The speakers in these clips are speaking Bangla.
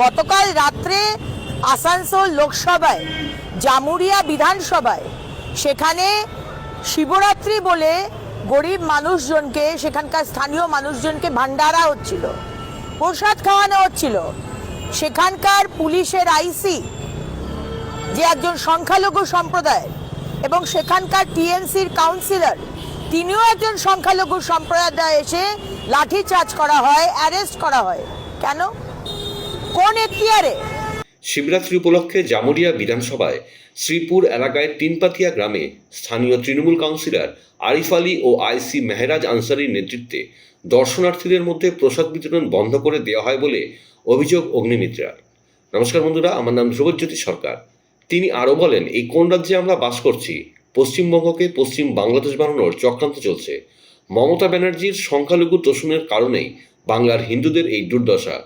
গতকাল রাত্রে আসানসোল লোকসভায়, জামুরিয়া বিধানসভায়, সেখানে শিবরাত্রি বলে গরিব মানুষজনকে, সেখানকার স্থানীয় মানুষজনকে ভান্ডারা হচ্ছিল, প্রসাদ খাওয়ানো হচ্ছিল। সেখানকার পুলিশের আইসি যে একজন সংখ্যালঘু সম্প্রদায় এবং সেখানকার টিএমসির কাউন্সিলর, তিনিও একজন সংখ্যালঘু সম্প্রদায় এসে লাঠিচার্জ করা হয়, অ্যারেস্ট করা হয়। কেন? কোন এখতিয়ারে শিবরাত্রি উপলক্ষে জামুরিয়া বিধানসভায় শ্রীপুর এলাকায় তিনপাতিয়া গ্রামে স্থানীয় তৃণমূল কাউন্সিলর আরিফ আলী ও আইসি মেহরাজ আনসারির নেতৃত্বে দর্শনার্থীদের মধ্যে প্রসাদ বিতরণ বন্ধ করে দেওয়া হয় বলে অভিযোগ অগ্নিমিত্রার। নমস্কার বন্ধুরা, আমার নাম ধ্রুবজ্যোতি সরকার। তিনি আরও বলেন, এই কোন রাজ্যে আমরা বাস করছি? পশ্চিমবঙ্গকে পশ্চিম বাংলাদেশ বানানোর চক্রান্ত চলছে। মমতা ব্যানার্জির সংখ্যালঘু তোষণের কারণেই বাংলার হিন্দুদের এই দুর্দশা।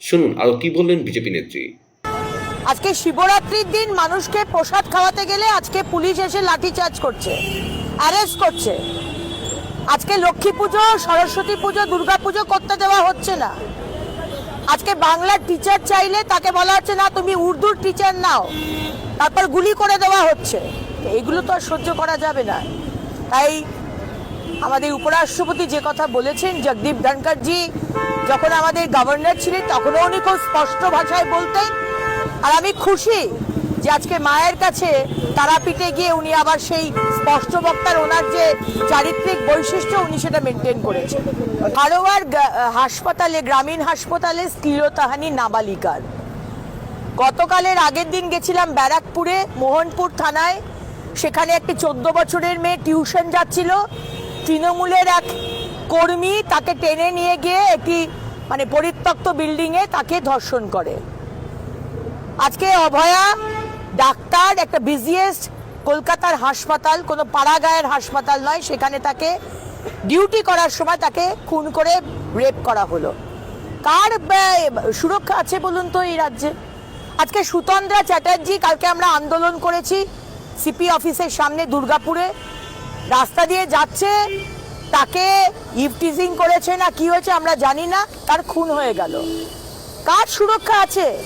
শুনুন আরও কি বললেন বিজেপি নেত্রী? আজকে শিবরাত্রির দিন মানুষকে প্রসাদ খাওয়াতে গেলে আজকে পুলিশ এসে লাঠিচার্জ করছে অ্যারেস্ট করছে। আজকে লক্ষ্মী পুজো, সরস্বতী পুজো, দুর্গা পুজো করতে দেওয়া হচ্ছে না। আজকে বাংলার টিচার চাইলে তাকে বলা হচ্ছে, না, তুমি উর্দুর টিচার নাও। তারপর গুলি করে দেওয়া হচ্ছে। এগুলো তো আর সহ্য করা যাবে না। তাই আমাদের উপরাষ্ট্রপতি যে কথা বলেছেন, জগদীপ ধনকরজি যখন আমাদের গভর্নর ছিলেন, তখনও উনি খুব স্পষ্ট ভাষায় বলতেন। আর আমি খুশি যে আজকে মায়ের কাছে তারাপীঠে গিয়ে উনি আবার সেই স্পষ্ট বক্তার ওনার যে চারিত্রিক বৈশিষ্ট্য, উনি সেটা মেনটেন করেছেন। হারোয়ার হাসপাতালে, গ্রামীণ হাসপাতালে স্থিরতাহানি নাবালিকার। গতকালের আগের দিন গেছিলাম ব্যারাকপুরে, মোহনপুর থানায়। সেখানে একটি চোদ্দ বছরের মেয়ে টিউশন যাচ্ছিল। তৃণমূলের এক কর্মী তাকে টেনে নিয়ে গিয়ে একটি মানে পরিত্যক্ত বিল্ডিংয়ে তাকে ধর্ষণ করে। আজকে অভয়া ডাক্তার, একটা বিজিয়েস্ট কলকাতার হাসপাতাল, কোনো পাড়াগাঁয়ের হাসপাতাল নয়, সেখানে তাকে ডিউটি করার সময় তাকে খুন করে রেপ করা হলো। কার সুরক্ষা আছে বলুন তো এই রাজ্যে? আজকে সুতন্দ্রা চ্যাটার্জি, কালকে আমরা আন্দোলন করেছি, সিপি অফিসের সামনে দুর্গাপুরে। রাস্তা দিয়ে যাচ্ছে, তাকে ইভটিজিং করেছে না কি হয়েছে আমরা জানি না, তার খুন হয়ে গেল। কার সুরক্ষা আছে?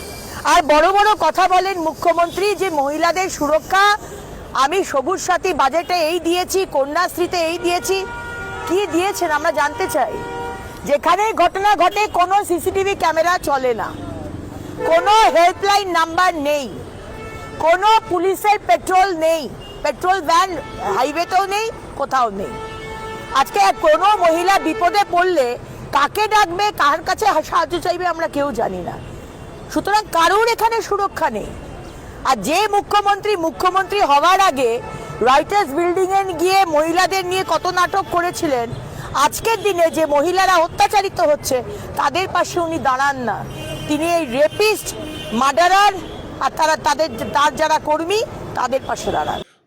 আর বড় বড় কথা বলেন মুখ্যমন্ত্রী যে মহিলাদের সুরক্ষা, আমি সবুজ সাথী বাজেটে এই দিয়েছি, কন্যাশ্রীতে এই দিয়েছি, কি দিয়েছেন আমরা জানতে চাই। যেখানে ঘটনা ঘটে কোনো সিসিটিভি ক্যামেরা চলে না। কোনো হেল্পলাইন নাম্বার নেই। কোনো পুলিশের পেট্রোল নেই। পেট্রোল ভ্যান, হাইওয়েতেও নেই, কোথাও নেই। আজকে কোনো মহিলা বিপদে পড়লে কাকে ডাকবে, কার কাছে সাহায্য চাইবে আমরা কেউ জানি না। সুতরাং কারোর এখানে সুরক্ষা নেই। আর যে মুখ্যমন্ত্রী মুখ্যমন্ত্রী হওয়ার আগে রাইটার্স বিল্ডিং এ গিয়ে মহিলাদের নিয়ে কত নাটক করেছিলেন, আজকের দিনে যে মহিলারা অত্যাচারিত হচ্ছে, তাদের পাশে উনি দাঁড়ান না। তিনি এই রেপিস্ট মার্ডারার আর তারা তাদের, তার যারা কর্মী, তাদের পাশে দাঁড়ান।